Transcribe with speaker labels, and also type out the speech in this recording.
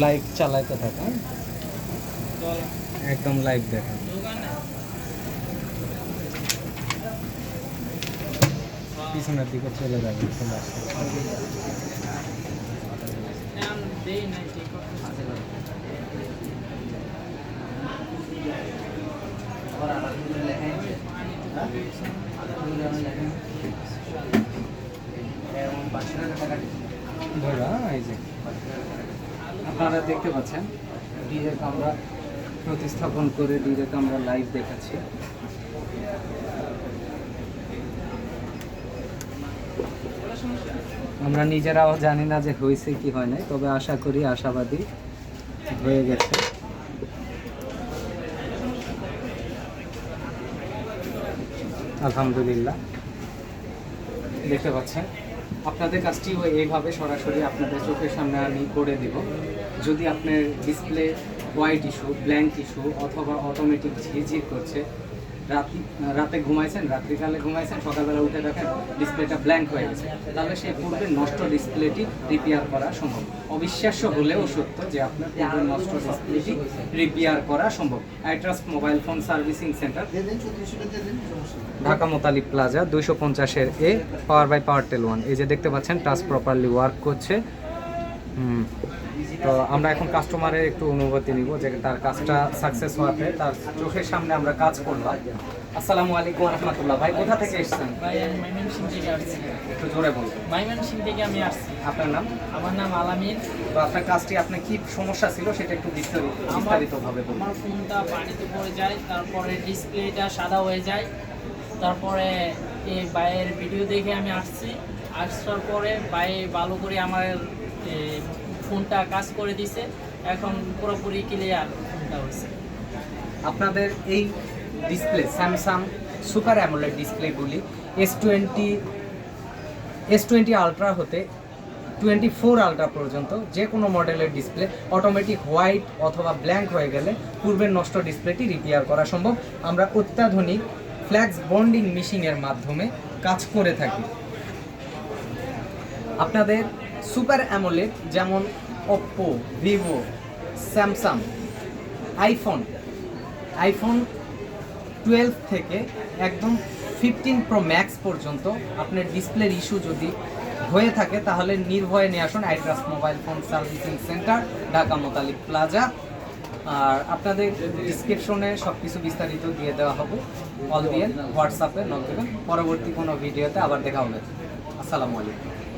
Speaker 1: Live চালাইতে থাকা একদম লাইভ দেখা পিছনের দিকে চলে যাবে চলে আসবে ধরা এই যে আপনারা দেখতে পাচ্ছেন ডিজেকে আমরা প্রতিস্থাপন করে ডিজেকে আমরা লাইভ দেখাচ্ছি। আমরা নিজেরাও জানি না যে হয়েছে কি হয় নাই, তবে আশা করি আশাবাদী হয়ে গেছে। আলহামদুলিল্লাহ। দেখতে পাচ্ছেন আপনাদের কাজটিও এইভাবে সরাসরি আপনাদের চোখের সামনে আমি করে দিব। যদি আপনার display white issue blank issue অথবা অটোমেটিক ঝিরঝির করছে রাতি ঘুমাইছেন, রাত্রিকালে ঘুমাইছেন, সকালবেলা উঠে দেখেন ডিসপ্লেটা ব্ল্যাঙ্ক হয়ে গেছে। তাহলে সেই পূর্বে নষ্ট ডিসপ্লেটি রিপেয়ার করা সম্ভব। অবিশ্বাস্য হলেও সত্য যে আপনার পূর্বে নষ্ট ডিসপ্লেটি রিপেয়ার করা সম্ভব। ITrust mobile phone servicing centre Dhaka Motalib plaza দুইশো পঞ্চাশের এ power by power tell one এই যে দেখতে পাচ্ছেন টাচ প্রপারলি ওয়ার্ক করছে। হুম। তো আমরা এখন কাস্টমারের একটু অনুভূতি নিব যে তার কাজটা সাকসেস হওয়াতে তার চোখের সামনে আমরা কাজ করলাম। আসসালামু আলাইকুম রহমতুল্লাহ। ভাই কোথা থেকে এসেছেন?
Speaker 2: ভাই আমি ময়মনসিং থেকে আসছি।
Speaker 1: একটু জোরে বলবেন
Speaker 2: ময়মনসিং থেকে আমি আসছি।
Speaker 1: আপনার নাম?
Speaker 2: আমার নাম আলামিন।
Speaker 1: তো আপনার কাজটি আপনার কি সমস্যা ছিল সেটা একটু বিস্তারিত বিস্তারিতভাবে বলুন।
Speaker 2: আমার ফোনটা পানিতে পড়ে যায় তারপরে ডিসপ্লেটা সাদা হয়ে যায়। তারপরে এই বাইয়ের ভিডিও দেখে আমি আসছি। আসার পরে বাই ভালো করে আমার ফোনটা কাজ করে দিছে, এখন পুরোপুরি ক্লিয়ার ফোনটা হয়েছে।
Speaker 1: আপনাদের এই display Samsung super AMOLED ডিসপ্লেগুলি S twenty S twenty ultra হতে টোয়েন্টি ফোর আলট্রা পর্যন্ত যে কোনো মডেলের ডিসপ্লে অটোমেটিক হোয়াইট অথবা ব্ল্যাঙ্ক হয়ে গেলে পূর্বের নষ্ট ডিসপ্লেটি রিপেয়ার করা সম্ভব। আমরা অত্যাধুনিক ফ্ল্যাক্স বন্ডিং মেশিনের মাধ্যমে কাজ করে থাকি। আপনাদের সুপার অ্যামোলেড যেমন Oppo Vivo Samsung iPhone iPhone twelve থেকে একদম ফিফটিন প্রো ম্যাক্স পর্যন্ত আপনার ডিসপ্লের ইস্যু যদি হয়ে থাকে, তাহলে নির্ভয়ে নিয়ে আসুন iTrust mobile phone servicing centre Dhaka Motalib plaza আর আপনাদের ডিসক্রিপশনে সব কিছু বিস্তারিত দিয়ে দেওয়া হবে। কল দিয়ে হোয়াটসঅ্যাপে নক দেবেন। পরবর্তী কোনো ভিডিওতে আবার দেখা হবে। আসসালামু আলাইকুম।